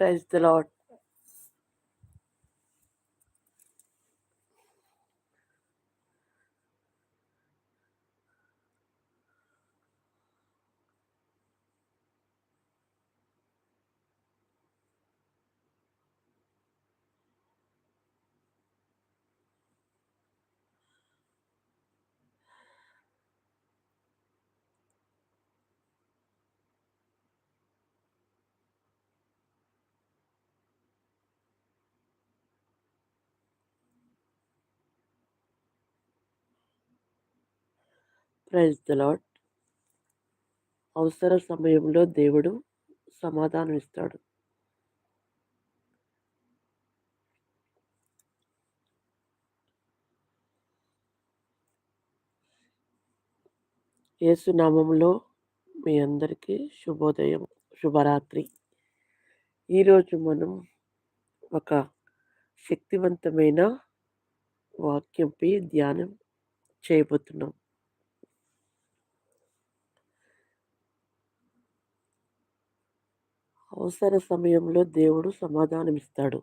Praise the Lord praise the Lord అవసర సమయంలో దేవుడు సమాధానం ఇస్తాడు. యేసునామంలో మీ అందరికీ శుభోదయం శుభరాత్రి. ఈరోజు మనం ఒక శక్తివంతమైన వాక్యంపై ధ్యానం చేయబోతున్నాం. అవసర సమయంలో దేవుడు సమాధానమిస్తాడు.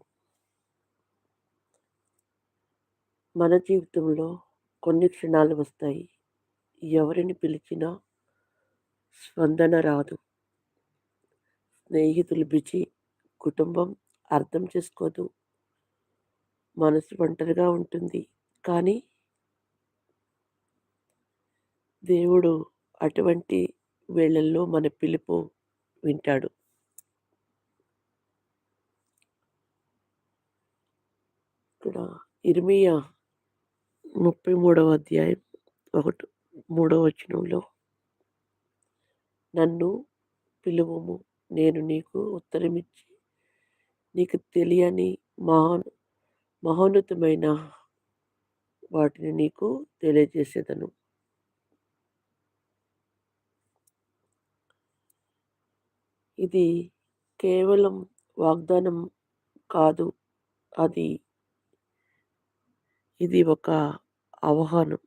మన జీవితంలో కొన్ని క్షణాలు వస్తాయి. ఎవరిని పిలిచినా స్పందన రాదు. స్నేహితులు బిచి కుటుంబం అర్థం చేసుకోదు. మనసు ఒంటరిగా ఉంటుంది. కానీ దేవుడు అటువంటి వేళల్లో మన పిలుపు వింటాడు. ఇక్కడ ఇర్మియా ముప్పై మూడవ అధ్యాయం ఒకటి మూడవ వచనంలో నన్ను పిలువము నేను నీకు ఉత్తరమిచ్చి నీకు తెలియని మహా మహోన్నతమైన వాటిని నీకు తెలియజేసేదను. ఇది కేవలం వాగ్దానం కాదు అది ఇది ఒక ఆహ్వానం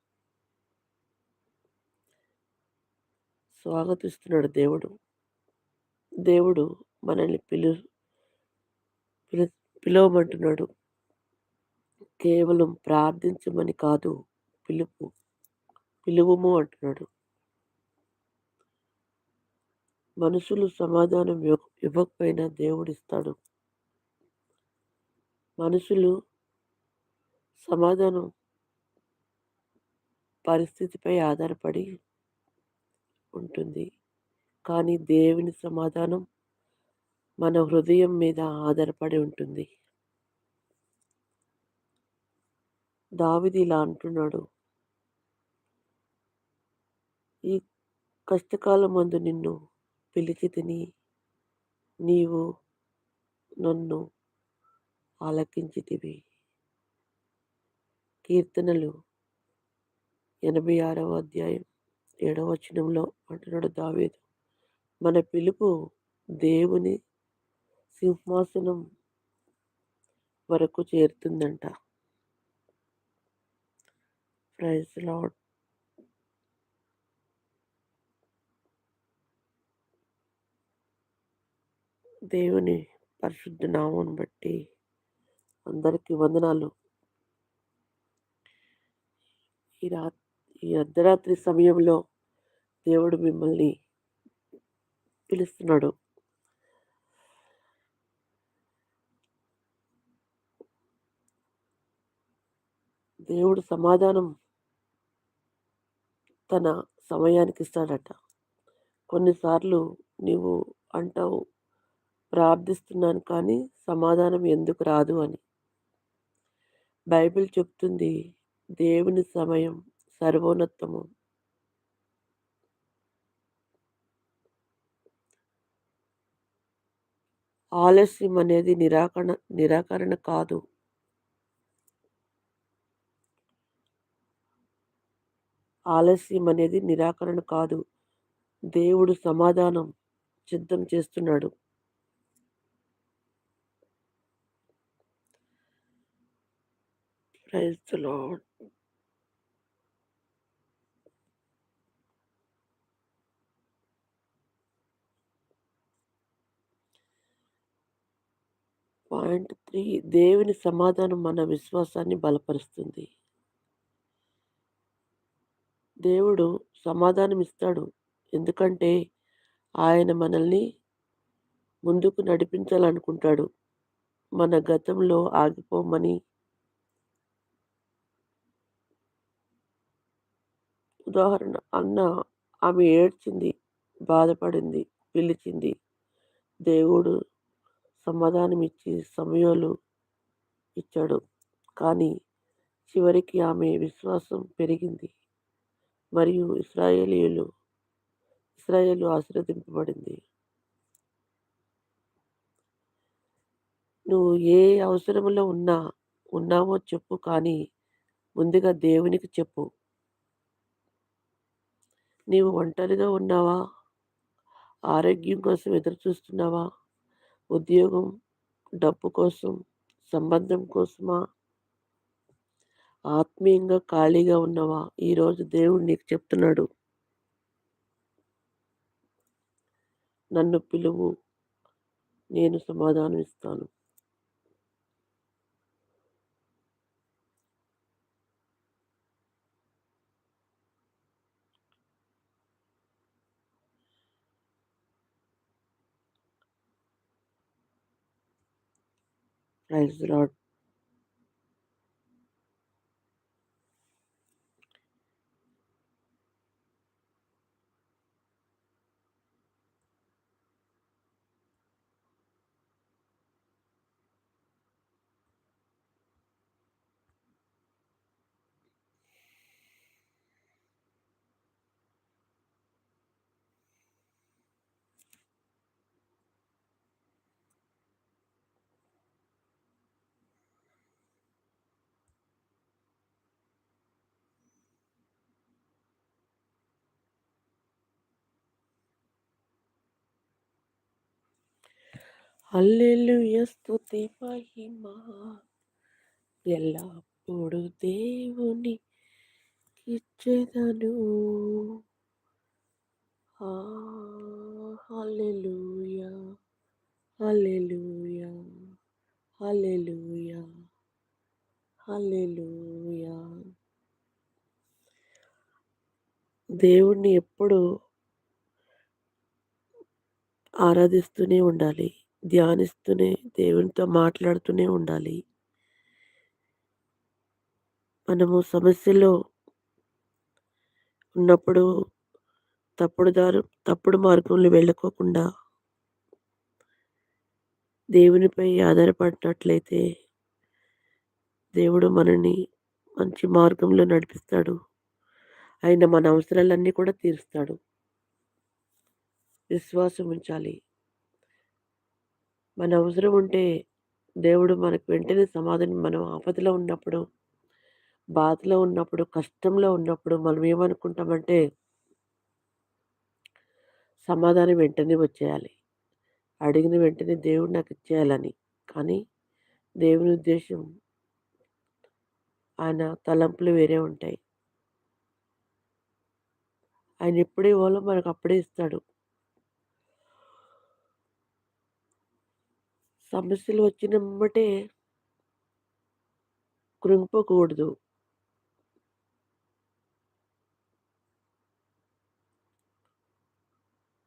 స్వాగతిస్తున్నాడు దేవుడు. దేవుడు మనల్ని పిలు పిలు పిలవమంటున్నాడు. కేవలం ప్రార్థించమని కాదు పిలుపు పిలువము అంటున్నాడు. మనుషులు సమాధానం ఇవ్వకపోయినా దేవుడిస్తాడు. మనుషులు సమాధానం పరిస్థితిపై ఆధారపడి ఉంటుంది. కానీ దేవుని సమాధానం మన హృదయం మీద ఆధారపడి ఉంటుంది. దావిది ఇలా అంటున్నాడు. ఈ కష్టకాలం మందు నిన్ను పిలిచి తిని నీవు నన్ను ఆలకించితివి. కీర్తనలు. ఎనభై ఆరవ అధ్యాయం ఏడవ వచనంలో అంటున్నాడు దావేదు. మన పిలుపు దేవుని సింహాసనం వరకు చేరుతుందంట. ప్రైజ్ లాడ్ దేవుని పరిశుద్ధ నామం బట్టి అందరికీ వందనాలు. ఈ రా ఈ అర్ధరాత్రి సమయంలో దేవుడు మిమ్మల్ని పిలుస్తున్నాడు. దేవుడు సమాధానం తన సమయానికి ఇస్తాడట. కొన్నిసార్లు నీవు అంటావు ప్రార్థిస్తున్నాను కానీ సమాధానం ఎందుకు రాదు అని. బైబిల్ చెప్తుంది దేవుని సమయం సర్వోన్నతము. ఆలస్యం అనేది నిరాకరణ నిరాకరణ కాదు. ఆలస్యం అనేది నిరాకరణ కాదు. దేవుడు సమాధానం సిద్ధం చేస్తున్నాడు. ప్రైజ్ లాడ్ పాయింట్ త్రీ దేవుని సమాధానం మన విశ్వాసాన్ని బలపరుస్తుంది. దేవుడు సమాధానం ఇస్తాడు ఎందుకంటే ఆయన మనల్ని ముందుకు నడిపించాలనుకుంటాడు. మన గతంలో ఆగిపోమని ఉదాహరణ అన్న ఆమె ఏడ్చింది బాధపడింది పిలిచింది. దేవుడు సమాధానం ఇచ్చి సమయాలు ఇచ్చాడు. కానీ చివరికి ఆమె విశ్వాసం పెరిగింది. మరియు ఇస్రాయేలీయులు ఇస్రాయేలు ఆశీర్వదింపబడింది. నువ్వు ఏ అవసరంలో ఉన్నా ఉన్నావో చెప్పు కానీ ముందుగా దేవునికి చెప్పు. నీవు ఒంటరిగా ఉన్నావా? ఆరోగ్యం కోసం ఎదురు చూస్తున్నావా ఉద్యోగం డబ్బు కోసం సంబంధం కోసమా? ఆత్మీయంగా ఖాళీగా ఉన్నవా? ఈరోజు దేవుడు నీకు చెప్తున్నాడు. నన్ను పిలువు నేను సమాధానం ఇస్తాను ప్రైజ్ లాడ్ హల్లెలూయ స్తుతి మహిమ. ఎల్లప్పుడు దేవుని ఇచ్చేదను హల్లెలూయ హల్లెలూయ హల్లెలూయ హల్లెలూయ. దేవుణ్ణి ఎప్పుడు ఆరాధిస్తూనే ఉండాలి. ధ్యానిస్తూనే దేవునితో మాట్లాడుతూనే ఉండాలి. మనము సమస్యలో ఉన్నప్పుడు తప్పుడు దారు తప్పుడు మార్గంలో వెళ్ళకోకుండా దేవునిపై ఆధారపడినట్లయితే దేవుడు మనని మంచి మార్గంలో నడిపిస్తాడు. ఆయన మన అవసరాలన్నీ కూడా తీరుస్తాడు. విశ్వాసం ఉంచాలి. మన అవసరం ఉంటే దేవుడు మనకు వెంటనే సమాధానం మనం ఆపదలో ఉన్నప్పుడు బాధలో ఉన్నప్పుడు కష్టంలో ఉన్నప్పుడు మనం ఏమనుకుంటామంటే సమాధానం వెంటనే వచ్చేయాలి. అడిగిన వెంటనే దేవుడు నాకు ఇచ్చేయాలని. కానీ దేవుని ఉద్దేశం ఆయన తలంపులు వేరే ఉంటాయి. ఆయన ఎప్పుడు ఇవ్వాలో మనకు అప్పుడే ఇస్తాడు. సమస్యలు వచ్చినమ్మటే కృంగిపోకూడదు.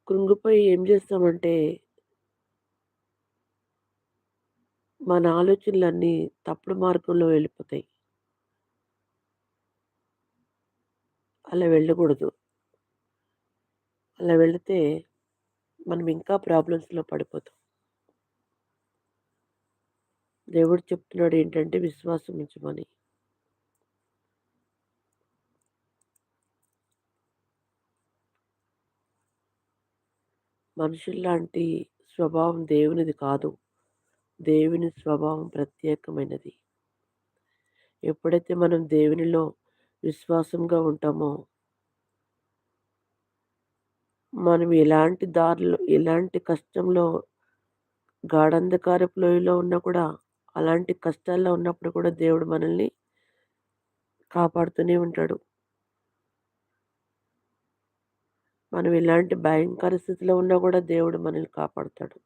కృంగిపోయి ఏం చేస్తామంటే మన ఆలోచనలన్నీ తప్పుడు మార్గంలో వెళ్ళిపోతాయి. అలా వెళ్ళకూడదు. అలా వెళితే మనం ఇంకా ప్రాబ్లమ్స్లో పడిపోతాం. దేవుడు చెప్తున్నాడు ఏంటంటే విశ్వాసం ఉంచమని. మనుషుల్లాంటి స్వభావం దేవునిది కాదు. దేవుని స్వభావం ప్రత్యేకమైనది. ఎప్పుడైతే మనం దేవునిలో విశ్వాసంగా ఉంటామో మనం ఎలాంటి దారిలో ఎలాంటి కష్టంలో గాఢంధకారపు లోయలో ఉన్నా కూడా అలాంటి కష్టాల్లో ఉన్నప్పుడు కూడా దేవుడు మనల్ని కాపాడుతూనే ఉంటాడు. మనం ఇలాంటి భయంకర స్థితిలో ఉన్నా కూడా దేవుడు మనల్ని కాపాడుతాడు.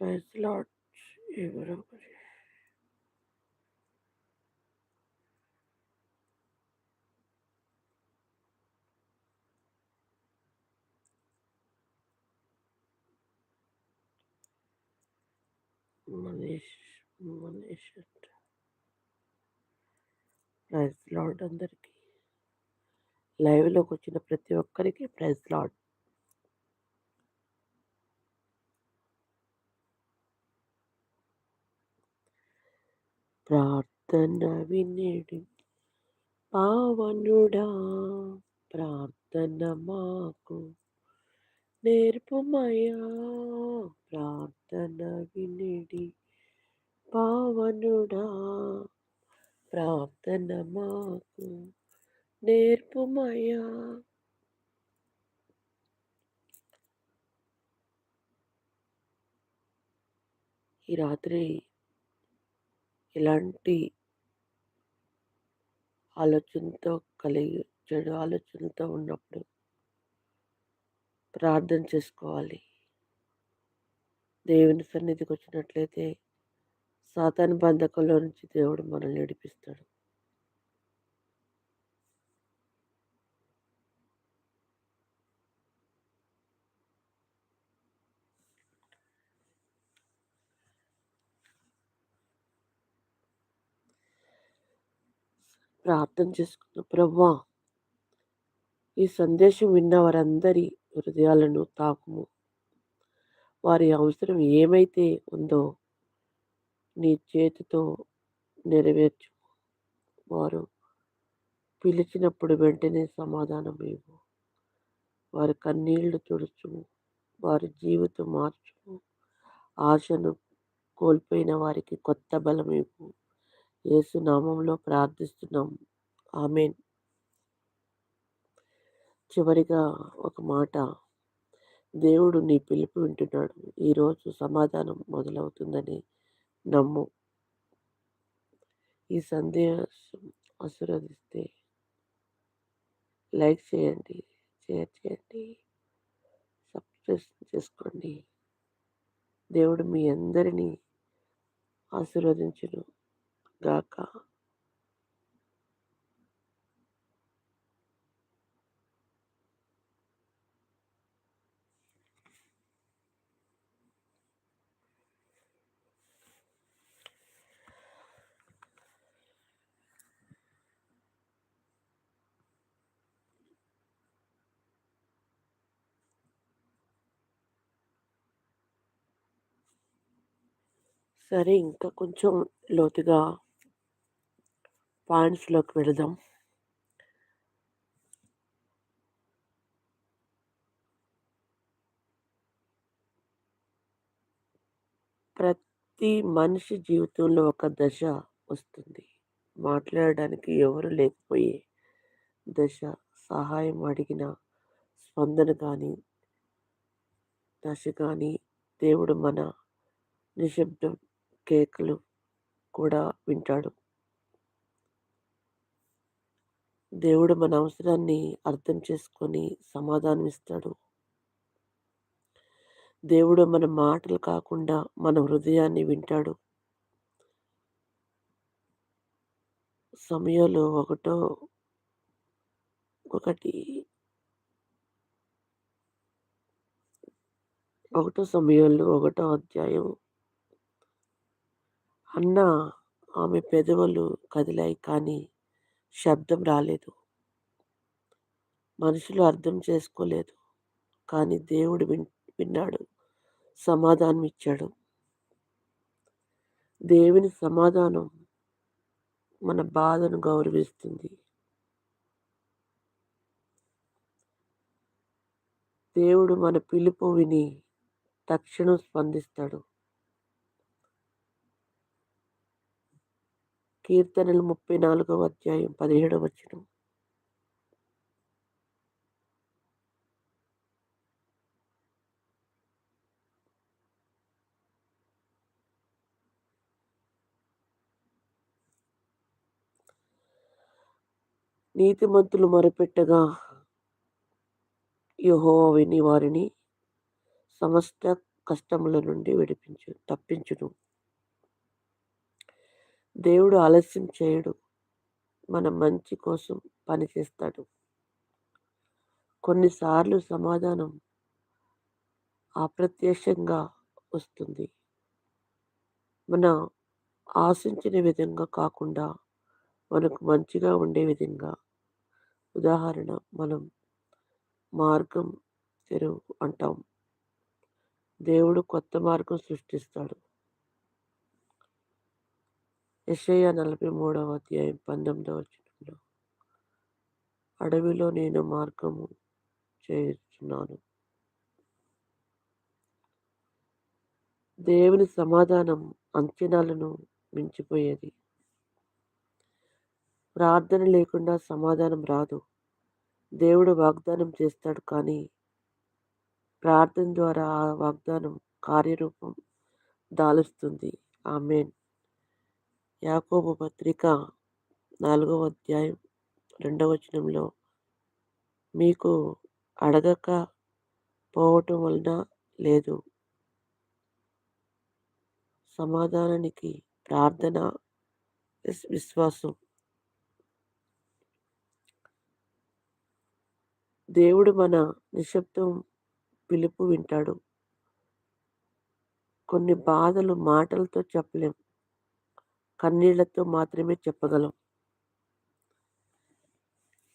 ప్రైజ్ లాడ్ ఎవరో మరి మనీష్ మనీష్ అంట ప్రైజ్ లాడ్ అందరికీ లైవ్లోకి వచ్చిన ప్రతి ఒక్కరికి ప్రైజ్ లాడ్ ప్రార్థన వినేడి. పావనుడా ప్రార్థన మాకు నేర్పుమయా ప్రార్థన వినిడి. పావనుడా ప్రార్థన మాకు నేర్పుమయా ఈ రాత్రి ఇలాంటి ఆలోచనతో కలిగి చెడు ఆలోచనలతో ఉన్నప్పుడు ప్రార్థన చేసుకోవాలి. దేవుని సన్నిధికి వచ్చినట్లయితే సాతాను బంధకంలో నుంచి దేవుడు మనల్ని నడిపిస్తాడు. ప్రార్థన చేసుకున్న ప్రవ్వా ఈ సందేశం విన్న వారందరి హృదయాలను తాకుము. వారి అవసరం ఏమైతే ఉందో నీ చేతితో నెరవేర్చు వారు పిలిచినప్పుడు వెంటనే సమాధానం ఇవ్వు. వారి కన్నీళ్ళు తుడుచుము. వారి జీవితం మార్చుము. ఆశను కోల్పోయిన వారికి కొత్త బలం ఇవ్వు. నామంలో ప్రార్థిస్తున్నాం. ఆమెన్. చివరిగా ఒక మాట. దేవుడు నీ పిలుపు వింటున్నాడు. ఈరోజు సమాధానం మొదలవుతుందని నమ్ము. ఈ సందేశం ఆశీర్వదిస్తే లైక్ చేయండి షేర్ చేయండి సబ్స్క్రైబ్ చేసుకోండి. దేవుడు మీ అందరినీ ఆశీర్వదించును. గాక సరే ఇంకా కొంచెం లోతుగా పాయింట్స్లోకి వెళదాం. ప్రతి మనిషి జీవితంలో ఒక దశ వస్తుంది. మాట్లాడడానికి ఎవరు లేకపోయే దశ. సహాయం అడిగిన స్పందన కానీ దశ కానీ దేవుడు మన నిశ్శబ్దం కేకలు కూడా వింటాడు. దేవుడు మన అవసరాన్ని అర్థం చేసుకొని సమాధానం ఇస్తాడు దేవుడు మన మాటలు కాకుండా మన హృదయాన్ని వింటాడు. సమయంలో ఒకటో ఒకటి ఒకటో సమయంలో ఒకటో అధ్యాయం. అన్న ఆమె పెదవులు కదిలాయి కానీ శబ్దం రాలేదు. మనుషులు అర్థం చేసుకోలేదు. కానీ దేవుడు విన్ విన్నాడు. సమాధానం ఇచ్చాడు. దేవుని సమాధానం మన బాధను గౌరవిస్తుంది. దేవుడు మన పిలుపు విని తక్షణం స్పందిస్తాడు. కీర్తనలు ముప్పై నాలుగవ అధ్యాయం పదిహేడవ వచనం. నీతిమంతులు మొరపెట్టగా యహో విని వారిని సమస్త కష్టముల నుండి విడిపించు తప్పించును. దేవుడు ఆలస్యం చేయడు. మన మంచి కోసం పనిచేస్తాడు కొన్నిసార్లు సమాధానం అప్రత్యక్షంగా వస్తుంది. మన ఆశించిన విధంగా కాకుండా మనకు మంచిగా ఉండే విధంగా. ఉదాహరణ మనం మార్గం తెరువు అంటాం. దేవుడు కొత్త మార్గం సృష్టిస్తాడు. ఎస్ఐ నలభై మూడవ అధ్యాయం పంతొమ్మిదవ వచనంలో అడవిలో నేను మార్గము చేస్తున్నాను దేవుని సమాధానం అంచనాలను మించిపోయేది. ప్రార్థన లేకుండా సమాధానం రాదు. దేవుడు వాగ్దానం చేస్తాడు కానీ ప్రార్థన ద్వారా ఆ వాగ్దానం కార్యరూపం దాలుస్తుంది. ఆమెన్. యాకోబు పత్రిక నాలుగవ అధ్యాయం రెండవ వచనంలో మీకు అడగక పోవటం వలన లేదు. సమాధానానికి ప్రార్థన విశ్వాసం. దేవుడు మన నిశ్శబ్దం పిలుపు వింటాడు. కొన్ని బాధలు మాటలతో చెప్పలేం. కన్నీళ్ళతో మాత్రమే చెప్పగలం.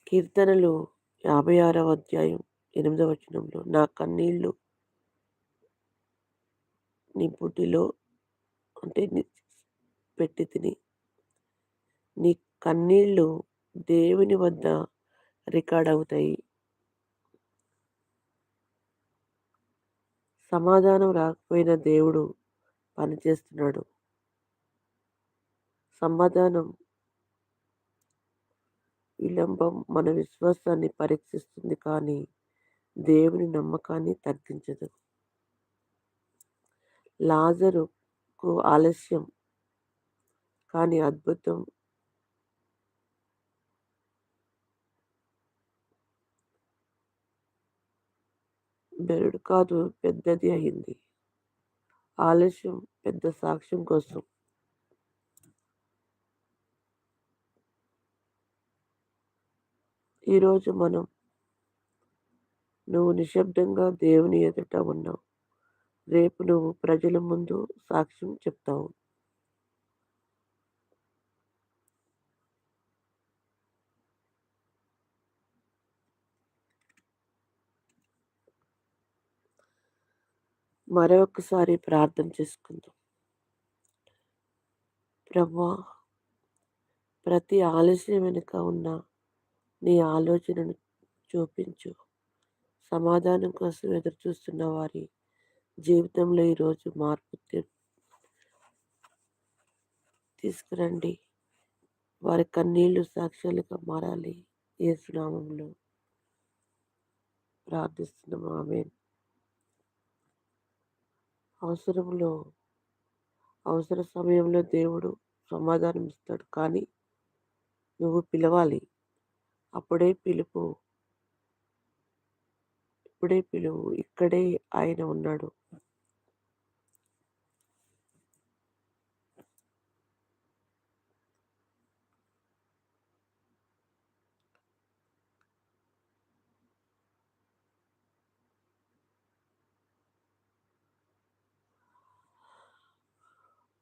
కీర్తనలు యాభై ఆరవ అధ్యాయం ఎనిమిదవ వచనంలో నా కన్నీళ్ళు నీ బుడ్డిలో అంటే పెట్టి తిని నీ కన్నీళ్ళు దేవుని వద్ద రికార్డ్ అవుతాయి. సమాధానం రాకపోయిన దేవుడు పనిచేస్తున్నాడు సమాధానం విలంబం మన విశ్వాసాన్ని పరీక్షిస్తుంది కానీ దేవుని నమ్మకాన్ని తగ్గించదు. లాజరుకు ఆలస్యం కానీ అద్భుతం బెరుడు కాదు పెద్దది అయింది. ఆలస్యం పెద్ద సాక్ష్యం కోసం ఈరోజు మనం నువ్వు నిశ్శబ్దంగా దేవుని ఎదుట ఉన్నావు. రేపు నువ్వు ప్రజల ముందు సాక్ష్యం చెప్తావు. మరొకసారి ప్రార్థన చేసుకుందాం. ప్రభా ప్రతి ఆలస్యం వెనుక ఉన్న నీ ఆలోచనను చూపించు. సమాధానం కోసం ఎదురు చూస్తున్న వారి జీవితంలో ఈరోజు మార్పు తీసుకురండి. వారి కన్నీళ్ళు సాక్ష్యాలుగా మారాలి. యేసునామంలో ప్రార్థిస్తున్నాం. ఆమె అవసరంలో అవసర సమయంలో దేవుడు సమాధానం ఇస్తాడు కానీ నువ్వు పిలవాలి. అప్పుడే పిలుపు. ఇప్పుడే పిలువు. ఇక్కడే ఆయన ఉన్నాడు.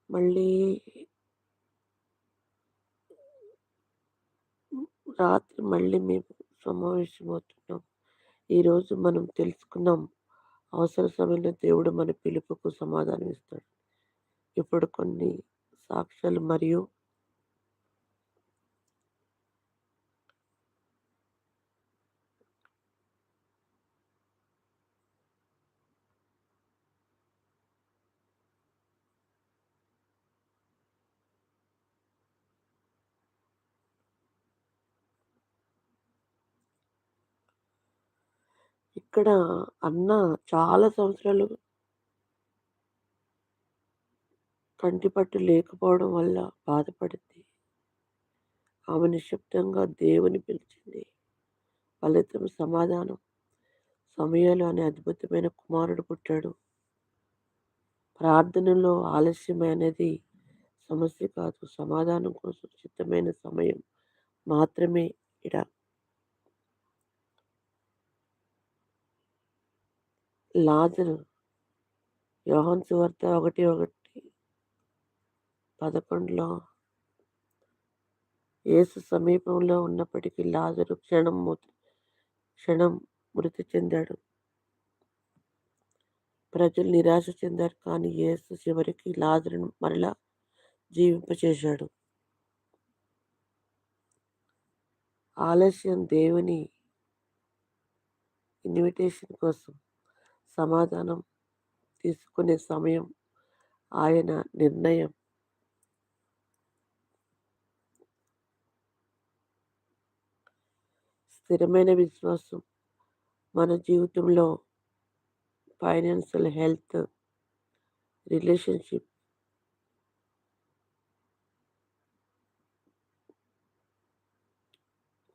మళ్ళీ రాత్రి మళ్ళీ మేము సమావేశమవుతున్నాం. ఈరోజు మనం తెలుసుకున్నాం అవసర సమయంలో దేవుడు మన పిలుపుకు సమాధానం ఇస్తాడు ఇప్పుడు కొన్ని సాక్ష్యాలు మరియు ఇక్కడ అన్న చాలా సంవత్సరాలు కంటిపట్టు లేకపోవడం వల్ల బాధపడింది. ఆమె నిశ్శబ్దంగా దేవుని పిలిచింది. ఫలితం సమాధానం. సమయాలు అనే అద్భుతమైన కుమారుడు పుట్టాడు. ప్రార్థనలో ఆలస్యమైనది అనేది సమస్య కాదు. సమాధానం కోసం సిద్ధమైన సమయం మాత్రమే ఇడ లాజరు. యోహన్ సువార్త ఒకటి ఒకటి పదకొండులో యేసు సమీపంలో ఉన్నప్పటికీ లాజరు క్షణం క్షణం మృతి చెందాడు. ప్రజలు నిరాశ చెందారు కానీ యేసు చివరికి లాజరును మరలా జీవింపచేశాడు. ఆలస్యం దేవుని ఇన్విటేషన్ కోసం. సమాధానం తీసుకునే సమయం ఆయన నిర్ణయం. స్థిరమైన విశ్వాసం. మన జీవితంలో ఫైనాన్షియల్ హెల్త్ రిలేషన్షిప్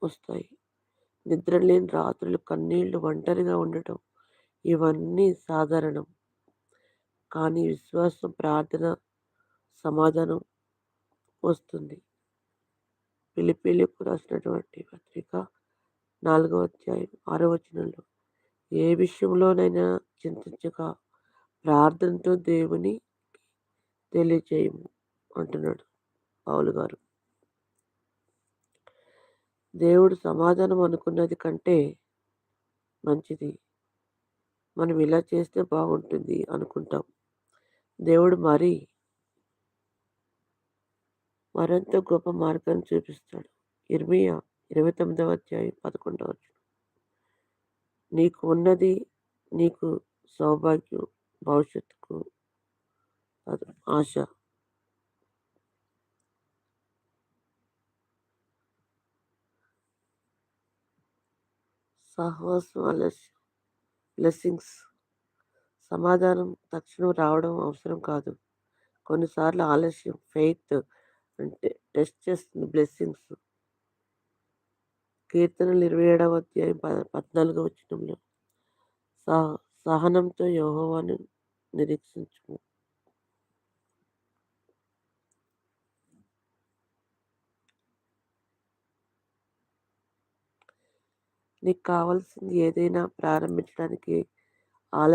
వస్తాయి. నిద్ర లేని రాత్రులు కన్నీళ్ళు ఒంటరిగా ఉండటం ఇవన్నీ సాధారణం. కానీ విశ్వాసం ప్రార్థన సమాధానం వస్తుంది. పిలిపిలికు రాసినటువంటి పత్రిక నాలుగవ అధ్యాయం ఆరో వచనంలో ఏ విషయంలోనైనా చింతించక ప్రార్థనతో దేవుని తెలియచేయము అంటున్నాడు పావులు గారు. దేవుడు సమాధానం అనుకున్నది కంటే మంచిది. మనం ఇలా చేస్తే బాగుంటుంది అనుకుంటాం. దేవుడు మరి మరింత గొప్ప మార్గాన్ని చూపిస్తాడు. ఇర్మియా ఇరవై తొమ్మిదవ అధ్యాయం పదకొండవ నీకు ఉన్నది నీకు సౌభాగ్యం భవిష్యత్తుకు ఆశ. సహవాసం ఆలస్యం. బ్లెస్సింగ్స్. సమాధానం తక్షణం రావడం అవసరం కాదు. కొన్నిసార్లు ఆలస్యం ఫెయిత్ అంటే టెస్ట్ చేస్తుంది బ్లెస్సింగ్స్. కీర్తనలు ఇరవై ఏడవ అధ్యాయం ప పద్నాలుగో వచ్చినంలో సహ సహనంతో యోహోవాను నిరీక్షించు నీకు కావాల్సింది ఏదైనా ప్రారంభించడానికి ఆలస్యం